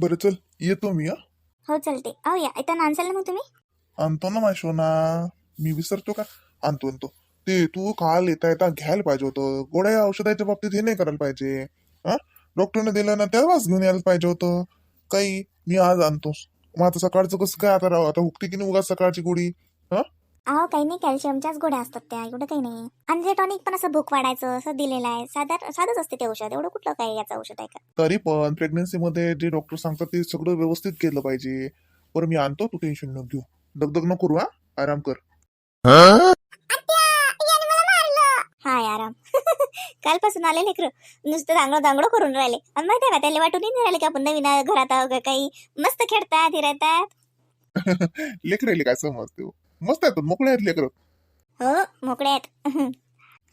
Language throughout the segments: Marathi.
बरं चल येतो मी हा. हो चलते अहो या इथं आणसाल ना मग तुम्ही. आणतो ना माशोना मी विसरतो का? आणतो आणतो. ते तू काल येता येता घ्यायला पाहिजे होतं. गोळ्या औषधाच्या बाबतीत हे नाही करायला पाहिजे. हा? डॉक्टरने दिलं ना तेव्हाच घेऊन यायला पाहिजे होतं. काही मी आज आणतोस मग आता सकाळचं कसं काय आता राव? आता हुकते की नाही उगाच सकाळची गोळी? हा? अहो काही नाही कॅल्शियमच्याच गोळ्या असतात त्या एवढं काही नाही. आणि जे टॉनिक पण असं भूक वाढायचं असं दिलेलं आहे. साधार साधंच असते ते औषध एवढं कुठलं काय याचं औषध आहे का? तरी पण प्रेग्नन्सी मध्ये जे डॉक्टर सांगतात ते सगळं व्यवस्थित केलं पाहिजे. बरं मी आणतो तू टेन्शन न घेऊ. दगदग नको करू हा? आराम कर. हाय आराम. कालपासून आले लेकर. नुसतं दांगडो दांगडो करून राहिले. आणि माहिती आहे का त्याला वाटून नाही राहिले का आपण नवीन घरात आहो का काही? मस्त खेळतात फिरतात. लेकरायले काय समजते हो. मस्त आहेत पण मोकळे आहेत लेकर. हो मोकळे आहेत.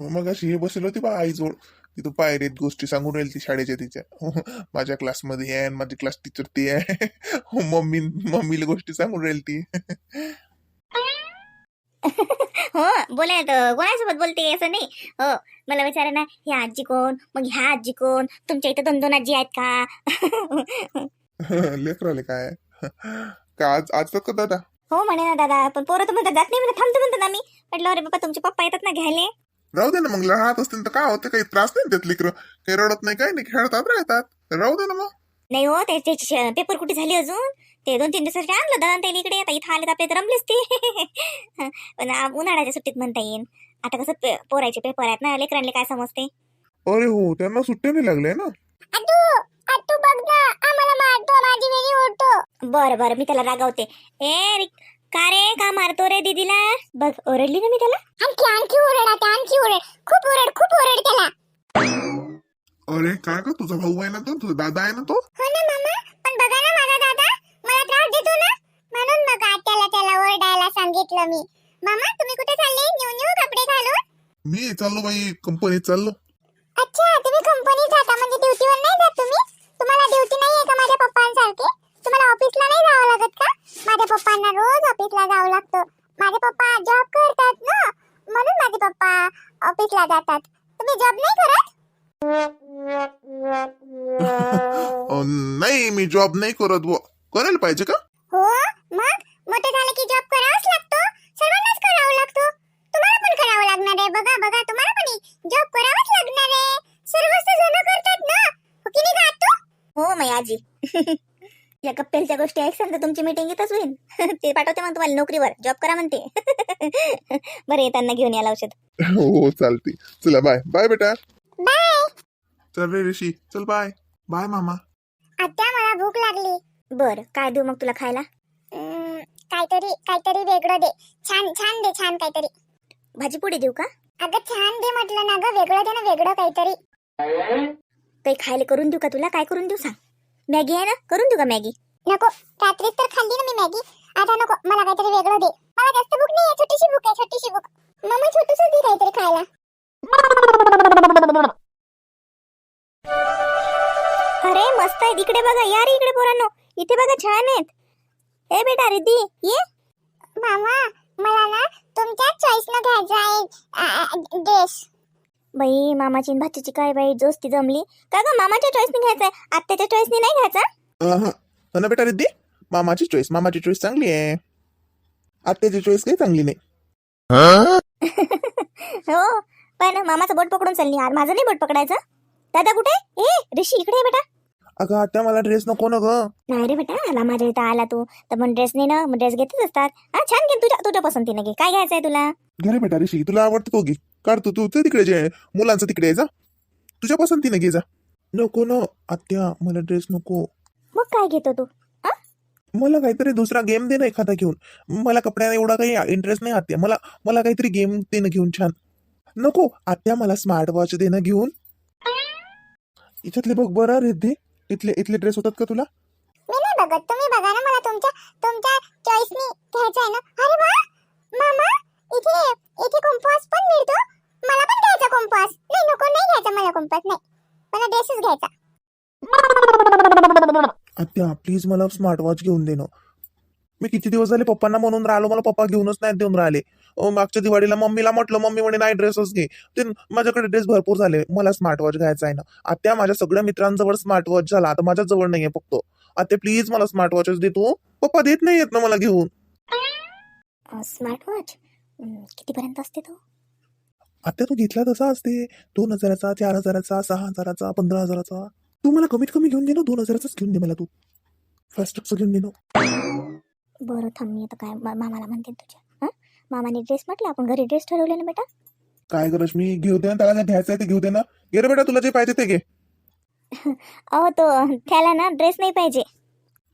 मग अशी हे बसली होती बा आई जोड तिथं पायरीत गोष्टी सांगून राहील ती शाळेच्या तिच्या. माझ्या क्लासमध्ये आहे माझी क्लास टीचर ती आहे मम्मी मम्मीला गोष्टी सांगून राहील ती. हो बोलाय तर कोणासोबत बोलते असं नाही? हो मला विचारा ना ह्या आजी कोण? मग ह्या आजी कोण? तुमच्या इथं दोन दोन आजी आहेत का? लेकराले काय? का आज आज का दादा? हो म्हणे ना दादा पण पोरं तर म्हणतात जात नाही म्हणतात थांबतो म्हणतात आम्ही. म्हटलं अरे बाबा तुमचे पप्पा येतात ना घ्यायले. राहू दे ना मग राहत असतील तर काय होतं काही त्रास नाही देत लेकर. काही रडत नाही काही नाही खेळतात राहतात राहू दे ना मग. नाही हो ते ते श- पेपर कुठे झाली अजून? ते दोन तीन दिवसाचे आणलं दादा ते इकडे आता इथं आले तर आपले तर रमलेच ते. पण आ- उन्हाळ्याच्या सुट्टीत म्हणता येईल आता कसं पे- पोरायचे पेपर आहेत ना लेकरांना काय समजते? अरे हो त्यांना सुट्ट्या नाही लागल्या ना अतू अतू बघ ना आम्हाला मारतो माझी वेळी ओढतो बरं बरं मी त्याला रागावते. ए का रे का मारतो रे दीदीला? बघ ओरडली ना मी त्याला? आणखी आणखी ओरड आता आणखी ओरड. खूप ओरड खूप ओरड त्याला. अरे काय का तुझा भाऊ आहे ना तो? तुझा दादा आहे ना तो? हो ना मामा. पण बघा ना माझा दादा मला त्रास देतो ना. म्हणून मग त्याला त्याला ओरडायला सांगितलं मी. मामा तुम्ही कुठे चालले? न्यू न्यू कपडे घालून. मी चाललो बाई कंपनीत चाललो. अच्छा तुम्ही कंपनीत जाता म्हणजे ड्युटीवर नाही जात तुम्ही? तुम्हाला ड्युटी नाही आहे का माझ्या पप्पांसारखे? तुम्हाला ऑफिसला नाही जावं लागत का? माझ्या पप्पांना रोज ऑफिसला जावं लागतं. माझे पप्पा जॉब करतात ना? म्हणून माझे पप्पा ऑफिसला जातात. तुम्ही जॉब नाही करत? नाही मी जॉब नाही करत बुवा. करायला पाहिजे का? हो? मग? मोठे झाले की जॉब करावाच लागतो. सर्वांनाच करावा लागतो. तुम्हाला पण करावं लागणार आहे. बघा बघा तुम्हाला पण जॉब करावाच लागणार आहे. सर्वच जण करतात ना. हो की नाही का हो मै आजी या कप्पेलच्या गोष्टी ऐकसान तर तुमची मीटिंग इथंच होईल. ते पाठवते मग तुम्हाला नोकरीवर. जॉब करा म्हणते. बरं येताना घेऊन यायला औषध. हो चालते चला बाय बाय बेटा. बाय चल रे ऋषी. चल बाय बाय मामा. आता मला भूक लागली. बर काय देऊ मग तुला खायला? काहीतरी काहीतरी वेगळं दे. छान छान दे छान काहीतरी. भाजी पोळी देऊ का? अगं छान दे म्हटलं ना ग. वेगळं दे ना वेगळं काहीतरी. काही खायला करून देऊ का तुला? काय करून देऊ सांग. मॅगी आहे ना? करून देऊ का मॅगी? नको रात्रीच तर खाल्ली ना मी मॅगी. आता नको मला काहीतरी वेगळं दे. मला जास्त भूक नाही छोटीशी भूक आहे छोटीशी भूक. मग छोटूस दे काहीतरी खायला. अरे मस्त आहे. इकडे बघा या रे इकडे पोरांनो. इथे बघा छान आहेत. ए बेटा रिद्धी ये. मामा मला ना तुमच्या चॉईस न घ्यायचा आहे ड्रेस बाई मामाची आणि भाचीची काय बाई जोस्ती जमली. का ग मामाच्या चॉईसने घ्यायचा आहे आत्याच्या चॉईसने नाही घ्यायचा. हो ना बेटा रिद्धी मामाची चॉईस मामाची चॉईस चांगली आहे. आत्याची चॉईस काही चांगली नाही. हो पण मामाचं बोट पकडून चालली यार. माझं नाही बोट पकडायचं. दादा कुठे? ए ऋषी इकडे ये बेटा. अगं आत्या मला ड्रेस नको ना ग. नाही रे बेटा आला माझ्या इथं आला तू. तर मग ड्रेस नाही ना मग ड्रेस घेतच असतात. हा छान घे तुझ्या तुझ्या पसंतीने घे. काय घ्यायचंय तुला? घे रे बेटा ऋषी तुला आवडतं तो घे. काढ तू तू ते तिकडे जे मुलांचं तिकडे जा. तुझ्या पसंतीने घे जा. नको न आत्या मला ड्रेस नको. मग काय घेतो तू? मला काहीतरी दुसरा गेम दे ना एखादा घेऊन. मला कपड्याला एवढा काही इंटरेस्ट नाही आत्या. मला मला काहीतरी गेम दे ना घेऊन छान. नको आत्या मला स्मार्ट वॉच दे ना घेऊन. इथले बघ बरं रिद्धी. इथले इथले ड्रेस होतात का तुला? मी नाही बघत. तुम्ही बघा ना मला तुमच्या तुमच्या चॉईसनी घ्यायचं आहे ना. अरे वा! मामा इथे इथे कंपास पण मिळतो. मला पण घ्यायचा कंपास नाही नको नाही घ्यायचा मला कंपास नाही. मला ड्रेसच घ्यायचा. आत्या प्लीज मला स्मार्ट वॉच घेऊन दे ना. मी किती दिवस झाले पप्पांना म्हणून राहिलो मला पप्पा घेऊनच नाही देऊन राहिले. मागच्या दिवाळीला मम्मीला म्हटलं मम्मी म्हणे नाही ड्रेसच घे. ते माझ्याकडे ड्रेस भरपूर झाले. मला स्मार्ट वॉच घ्यायचा आहे ना. आता माझ्या सगळ्या मित्रांजवळ स्मार्ट वॉच झाला. आता माझ्या जवळ नाहीये फक्त. आता प्लीज मला स्मार्ट वॉचच दे तू. पप्पा देत नाही येत ना मला घेऊन. स्मार्ट वॉच कितीपर्यंत असते तो? आता तू घेतला तसा असते. दोन हजाराचा चार हजाराचा सहा हजाराचा पंधरा हजाराचा. तू मला कमीत कमी घेऊन दे ना दोन हजाराचाच घेऊन दे मला तू. फर्स्ट घेऊन दे ना. बरं थांब मी आता काय मा- मामाला म्हणते तुझ्या. हां? मामाने ड्रेस म्हटलं आपण घरी ड्रेस ठरवले ना बेटा? काय गरज मी घेऊ दे ना त्याला जे घ्यायचं आहे ते घेऊ दे ना. घे रे बेटा तुला जे पाहिजे ते घे. अहो तो त्याला ना ड्रेस नाही पाहिजे.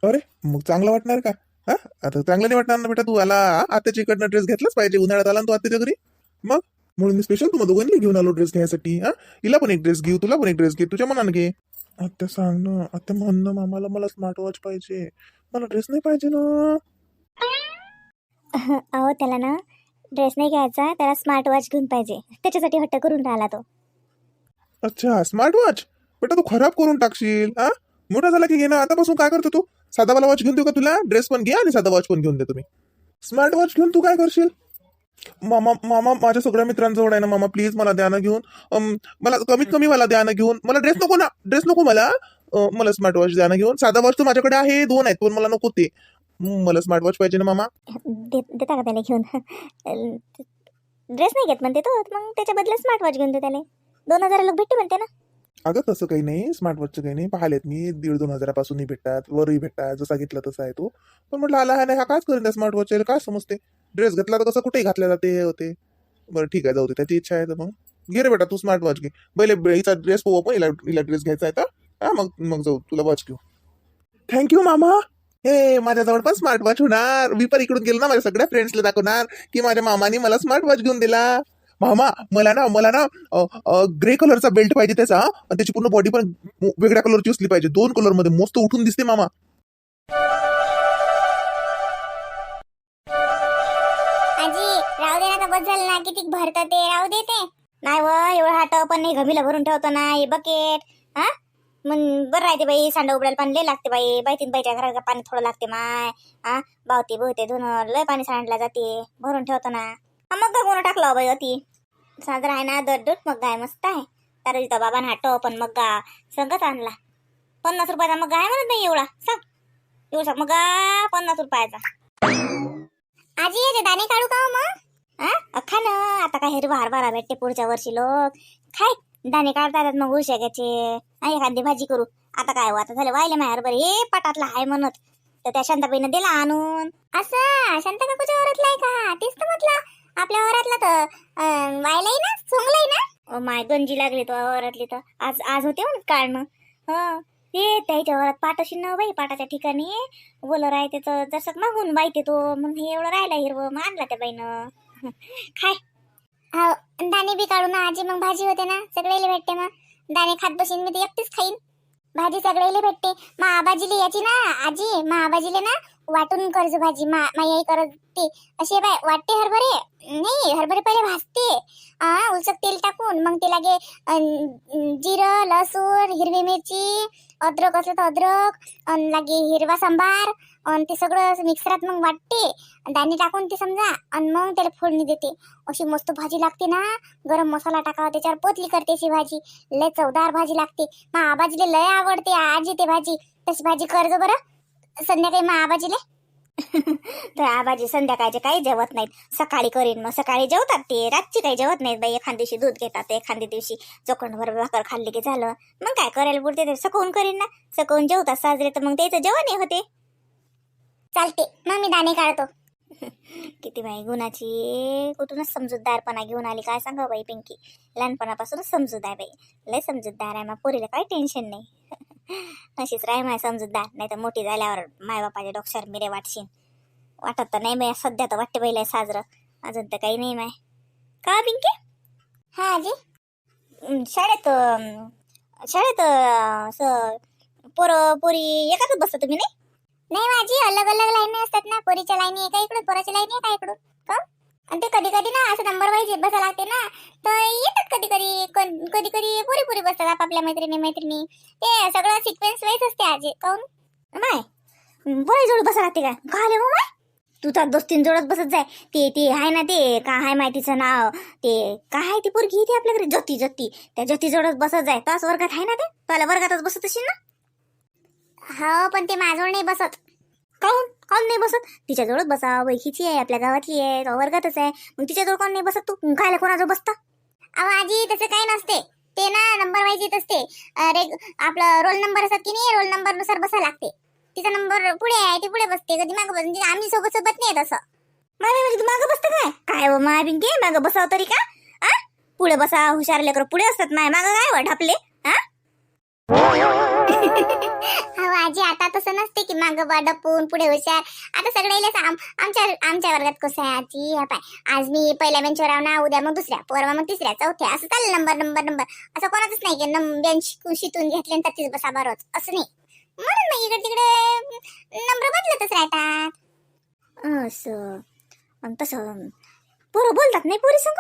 अरे मग चांगलं वाटणार का? हा? आता चांगलं नाही वाटणार ना बेटा तू? आला आत्याच्या इकडनं ड्रेस घेतलाच पाहिजे. उन्हाळ्यात आला ना तू आत्याच्या घरी? मग? म्हणून मी स्पेशल तुम्हाला दोघांनी घेऊन आलो ड्रेस घ्यायसाठी. हा? हिला पण एक ड्रेस घेऊ तुला पण एक ड्रेस घे तुझ्या मनाने घे. आत्या सांग ना. आत्या म्हण ना मामाला मला स्मार्ट वॉच पाहिजे. मला ड्रेस नाही पाहिजे ना. अहो त्याला ना ड्रेस नाही घ्यायचा त्याला स्मार्ट वॉच घेऊन पाहिजे. त्याच्यासाठी हट्ट करून राहिला तो. अच्छा स्मार्ट वॉच बेटा तू खराब करून टाकशील हा? मोठा झाला की घे ना. आतापासून काय करतो तू? साधा वाला वॉच घेऊन देऊ का तुला? ड्रेस पण घे आणि साधा वॉच पण घेऊन दे तुम्ही. स्मार्ट वॉच घेऊन तू काय करशील? मामा मामा माझ्या सगळ्या मित्रांजवळ आहे ना मामा प्लीज मला द्या ना घेऊन. अम, मला कमीत कमी मला द्या ना घेऊन. मला ड्रेस नको ना ड्रेस नको मला. अं, मला स्मार्ट वॉच द्या ना घेऊन. साधा वॉच तर माझ्याकडे आहे दोन आहेत पण मला नको ते. मला स्मार्ट वॉच पाहिजे ना मामा? दे देता का त्याला घेऊन? ड्रेस नाही घेत म्हणते तो मग त्याच्या बदल्यात स्मार्ट वॉच घेऊन दे त्याला. दोन हजार लोक भेटते म्हणते ना. अगं तसं काही नाही. स्मार्टवॉचचं काही नाही. पाहिलेत मी. दीड दोन हजारापासूनही भेटतात. वरही भेटतात. जसा घेतला तसा आहे तो. पण म्हटलं आला हा नाही हा काच करेन त्या स्मार्टवॉच काय समजते? ड्रेस घेतला तर कसं कुठेही घातल्या जाते हे होते. बरं ठीक आहे. जाऊ दे. त्याची इच्छा आहे तर मग. घे रे बेटा तू स्मार्टवॉच घे. पहिले हिचा ड्रेस पोवा पण हिला हिला ड्रेस घ्यायचा आहे तर. हा मग मग जाऊ. तुला वॉच घेऊ. थँक्यू मामा. हे माझ्याजवळ पण स्मार्ट वॉच होणार. मी पण इकडून गेलो ना माझ्या सगळ्या फ्रेंड्सला दाखवणार की माझ्या मामाने मला स्मार्ट वॉच घेऊन दिला. मामा मला ना मला ना ग्रे कलरचा बेल्ट पाहिजे त्याचा आणि त्याची पूर्ण बॉडी पण वेगळ्या कलरची असली पाहिजे. दोन कलरमध्ये. मस्त उठून दिसते मामा. आजी राहू दे ना बस झालं ना. किती भरतं ते. राहू दे ते. नाही व एवढं हात पण नाही घमीला भरून ठेवतो ना. हे बकेट हा? मग बरं राहते बाई सांडा उबडायला पाणी लय लागते बाई. बाई तीन बाईच्या घरात पाणी थोडं लागते माय. हा? बावते बहुते धुन लय पाणी सांडला जाते. भरून ठेवतो ना. हा मग काय कोणा टाकलं हो बाई अति? साजरा आहे ना दर दूध मग गाय मस्त आहे. तर इथं बाबाने हाटो पण मग गा संगत आणला. पन्नास रुपयाचा मग गाय म्हणत नाही एवढा. सांग. एवढा मग पन्नास रुपयाचा. आजी याचे दाणे काढू का हो मग? हा अख्खा ना. आता काय हिरवा हरभरा भेटते पुढच्या वर्षी लोक. खाय. दाणे काढता येतात मग उशाग्याचे एखादी भाजी करू. आता काय हो, आता झालं वाहिले माय हरभरे. हे पटातला आहे म्हणत. तर त्या शांताबाईनं दिला आणून. असं? शांता काकूच्या वरातला आहे का? तेच तर म्हटलं. आपल्या वरातला तर अं, वायलाही ना सोंगलाही ना? ओ माय गंजी लागली तो वरातली तर. आज आज होते म्हणत काढणं? हं. ते त्याच्या वरात पाट अशी ना बाई पाटाच्या ठिकाणी. बोलर आहे त्याचं जसं मागून बाईते तो मग हे एवढं राहिला हिरवं मग आणला त्या बाईनं. खाय. हो दाणे बी काढू ना आजी मग भाजी होते ना सगळेले भेटते मग. दाणे खात बसीन मी ते एकटीच खाईन. भाजी सगळ्याला भेटते. मा आबाजीले याची ना आजी मा आबाजीले ना वाटून कर्ज भाजी मा माई करते. असे बाय वाटते हरभरे? नाही हरभरे पहिले भाजते. उलसक तेल टाकून मग ते लागे जिरं लसूण हिरवी मिरची अद्रक असलं तर अद्रक अन लागे हिरवा सांबार आणि ते सगळं मिक्सरात मग वाटते. दाणे टाकून ते समजा आणि मग त्याला फोडणी देते. अशी मस्त भाजी लागते ना गरम मसाला टाकावा त्याच्यावर पोतली करते अशी भाजी. लय चवदार भाजी लागते. मग आबाजीला लय आवडते आजी ते भाजी. तशी भाजी कर्ज बरं. संध्याकाळी मग आबाजीले. तर आबाजी संध्याकाळचे काही जेवत नाहीत. सकाळी करीन मग. सकाळी जेवतात ते. रातची काही जेवत नाहीत बाई. एखाद्या दिवशी दूध घेतात एखाद्या दिवशी चोखंडभर भाकर खाल्ली की झालं. मग काय करायला पुरते ते? सकवून करीन ना. सकवून जेवतात साजरे तर मग त्याचं जेवण होते. चालते. मग मी दाणे काढतो. किती बाई गुणाची. कुठूनच समजूतदारपणा घेऊन आली. काय सांगा बाई पिंकी? लहानपणापासूनच समजूत आहे बाई. लय समजूतदार आहे. मग पोरीला काही टेन्शन नाही. अशीच राय माय समजूतदार. नाही तर मोठी झाल्यावर मायबापाच्या डोक्यावर मिरे वाटशीन. वाटत तर नाही बाई. सध्या तर वाटते बाई लय साजरं. अजून तर काही नाही माय. का पिंकी? हा आजी. शाळेत शाळेत पोरं पोरी एकाच बसता तुम्ही नाही? नाही माझी अलग अलग लाईनी असतात ना. पोरीच्या लाईनी एका इकडून पोराच्या लाईनी एका इकडून. का आणि ते कधी कधी ना असं नंबर वाईज बसा लागते ना. तर येतात कधी कधी कधी कधी पुरी पुरी बसतात आपापल्या मैत्रिणी मैत्रिणी. ते सगळं सिक्वेन्स वाईज असते आजी. काऊन माय. पोरी जोड बसा लागते काय काले आले हो माय. तू तर दोस्तीन जोडत बसत जाय. ते ते आहे ना ते काय आहे माहितीचं नाव? ते काय आहे ती पोरगी? ती आपल्याकडे ज्योती ज्योती. त्या ज्योती जोडत बसत जाय. तास वर्गात आहे ना ते? तुला वर्गातच बसत असेल ना? हो पण ते माझ्याजवळ नाही बसत. काऊन काऊन नाही बसत? तिच्याजवळच बसा वैखीची आहे आपल्या गावातली आहे तो वर्गातच आहे. मग तिच्याजवळ कोण नाही बसत तू? खायला कोणाजवळ बसता? अहो आजी तसं काही नसते. ते ना नंबर वाईज येत असते. अरे आपलं रोल नंबर असतात की नाही रोल नंबरनुसार बसा लागते. तिचा नंबर पुढे आहे ती पुढे बसते कधी मागं बसते म्हणजे आम्ही सोबत सोबत नाही येत असं. मागे म्हणजे मागं बसतं काय? काय हो माय बिंके मागं बसाव तरी का? आ पुढे बसा हुशार लेकर पुढे असतात माय मागं काय व ढापले? हा हो आजी आता तसं नसते की मागं बा डपून पुढे हुशार. आता सगळे आमच्या आमच्या वर्गात कसं आहे आजी? हा पाय. आज मी पहिल्या बेंचवर आव ना उद्या मग दुसऱ्या परवा मग तिसऱ्या चौथ्या. असं चाललं नंबर नंबर नंबर असं कोणाचंच नाही की नम बेंच शिकून घेतले आणि तीच बसा बरोच असं नाही. म्हणून मग इकडे तिकडे नंबर बदलतच राहतात. असं. तसं पोरं बोलतात नाही पोरी संग?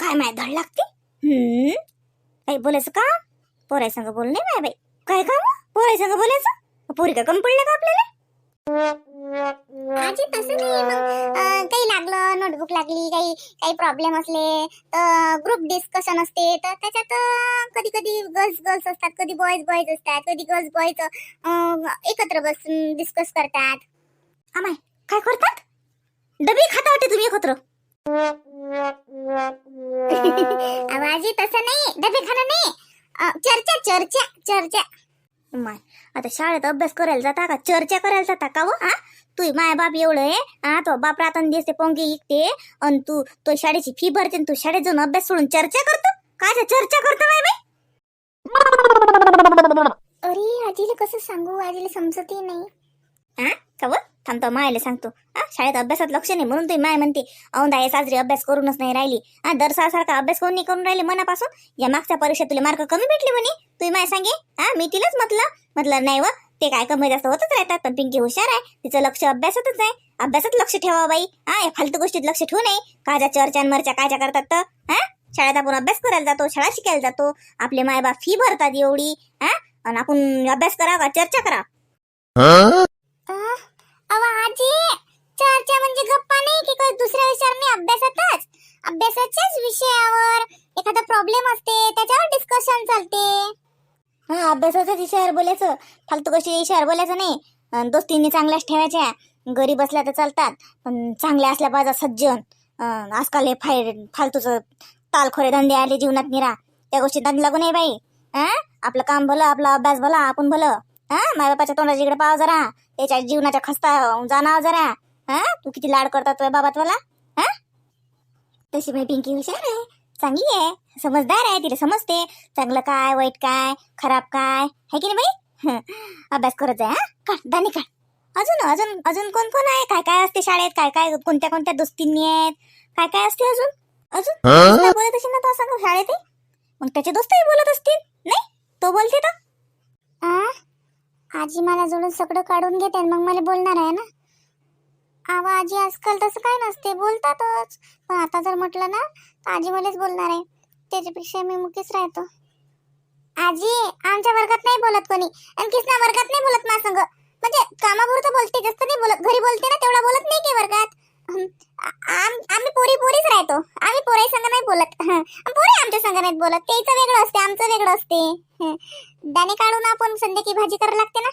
काय माय धड लागते? हम्म. काही बोलायचं का पोराय संग बोल नाही माय बाई. काय का पोराय संग बोलायचं? पोरी का कमी पडलं का आपल्याला? आजी तसं नाही. मग काही लागलं नोटबुक लागली काही काही प्रॉब्लेम असले तर ग्रुप डिस्कशन असते. तर त्याच्यात कधी कधी गर्ल्स गर्ल्स असतात कधी बॉयज बॉयज असतात कधी गर्ल्स बॉयज एकत्र बसून डिस्कस करतात. अमाय काय करतात? डबी खाता वाटते तुम्ही एकत्र? आवाजी तसं नाही. डबे खाणं नाही. चर्चा चर्चा चर्चा. माय आता शाळेत अभ्यास करायला जाता का? चर्चा करायला जाता का हो हा? तू माय बाप एवढं आहे हा? तो बाप रातन दिसते पोंगे इकते आणि तू तो शाळेची फी भरते आणि तू शाळेत जाऊन अभ्यास सोडून चर्चा करतो? काय चर्चा करतो माय बाई? अरे आजीला कसं सांगू? आजीला समजतही नाही. हा? का व थांबतो मायला सांगतो हा शाळेत अभ्यासात लक्ष नाही म्हणून तुम्ही माय म्हणते औंदा हे साजरी अभ्यास करूनच नाही राहिली हा दर सारखा अभ्यास कोण नाही करून राहिले मनापासून या मागच्या परीक्षेत तुला मार्क कमी भेटले म्हणे तुम्ही माय सांगे हा मी तिलाच म्हटलं म्हटलं नाही व ते काय कमी जास्त होतच राहतात पण पिंकी हुशार आहे तिचं लक्ष अभ्यासातच आहे अभ्यासात लक्ष ठेवा बाई हा या फालतू गोष्टीत लक्ष ठेवू नये काच्या चर्चा आणि मरच्या कायच्या करतात तर हा शाळेत आपण अभ्यास करायला जातो शाळा शिकायला जातो आपले मायबाप फी भरतात एवढी हा आणि आपण अभ्यास करा का चर्चा करा अव आजी. चर्चा म्हणजे गप्पा नाही की काही दुसऱ्या विषयावर नाही अभ्यासातच. अभ्यासाच्याच विषयावर एखादा प्रॉब्लेम असते त्याच्यावर डिस्कशन चालते. हा अभ्यासाच्याच विषयावर बोलायचं. फालतू कशी विषयावर बोलायचं नाही. दोस्तींनी चांगल्याच ठेवायच्या. गरीब असल्या तर चालतात पण चांगल्या असल्या पाहिजे सज्जन. आजकाल हे फाय फालतूचं तालखोरे धंदे आले जीवनात निरा. त्या गोष्टी धंदे लागू नाही बाई. हा आपलं काम भलं आपला अभ्यास भला आपण भलं. हा माझ्या बापाच्या तोंडाच्या इकडे पाव जरा. त्याच्या जीवनाच्या खस्ता जाणार जरा. हा? तू किती लाड करतात तुझ्या बाबा तुला? हा? तशी मी पिंकी हुशार आहे. चांगली आहे. समजदार आहे तिला समजते. चांगलं काय वाईट काय खराब काय? है की नाही बाई. अभ्यास करत जाय हा? काढ दाणे काढ. अजून अजून अजून कोण कोण आहे? काय काय असते शाळेत? काय काय कोणत्या कोणत्या दोस्तींनी आहेत? काय काय असते अजून? अजून काय बोलत असेल ना तो सांग शाळेत? मग त्याचे दोस्तही बोलत असतील नाही? तो बोलते तर? आजी मला जोडून सगळं काढून घेते मग मला बोलणार आहे ना. आवा आजी आजकाल तसं काय नसते बोलतातच. पण आता जर म्हटलं ना तर आजी मलाच बोलणार आहे. त्याच्यापेक्षा मी मुकीच राहतो. आजी आमच्या वर्गात नाही बोलत कोणी. आणखीच ना वर्गात नाही बोलत ना संग. म्हणजे कामापुरतं बोलते जास्त नाही बोलत. घरी बोलते ना तेवढा बोलत नाही की वर्गात. आम्ही पोरी पोरीच राहतो. आम्ही पोराई संग नाही बोलत. पोरी आमच्या संग नाहीत बोलत. त्याचं वेगळं असते आमचं वेगळं असते. दाणे काढून आपण संध्याकाळी भाजी करायला लागते ना?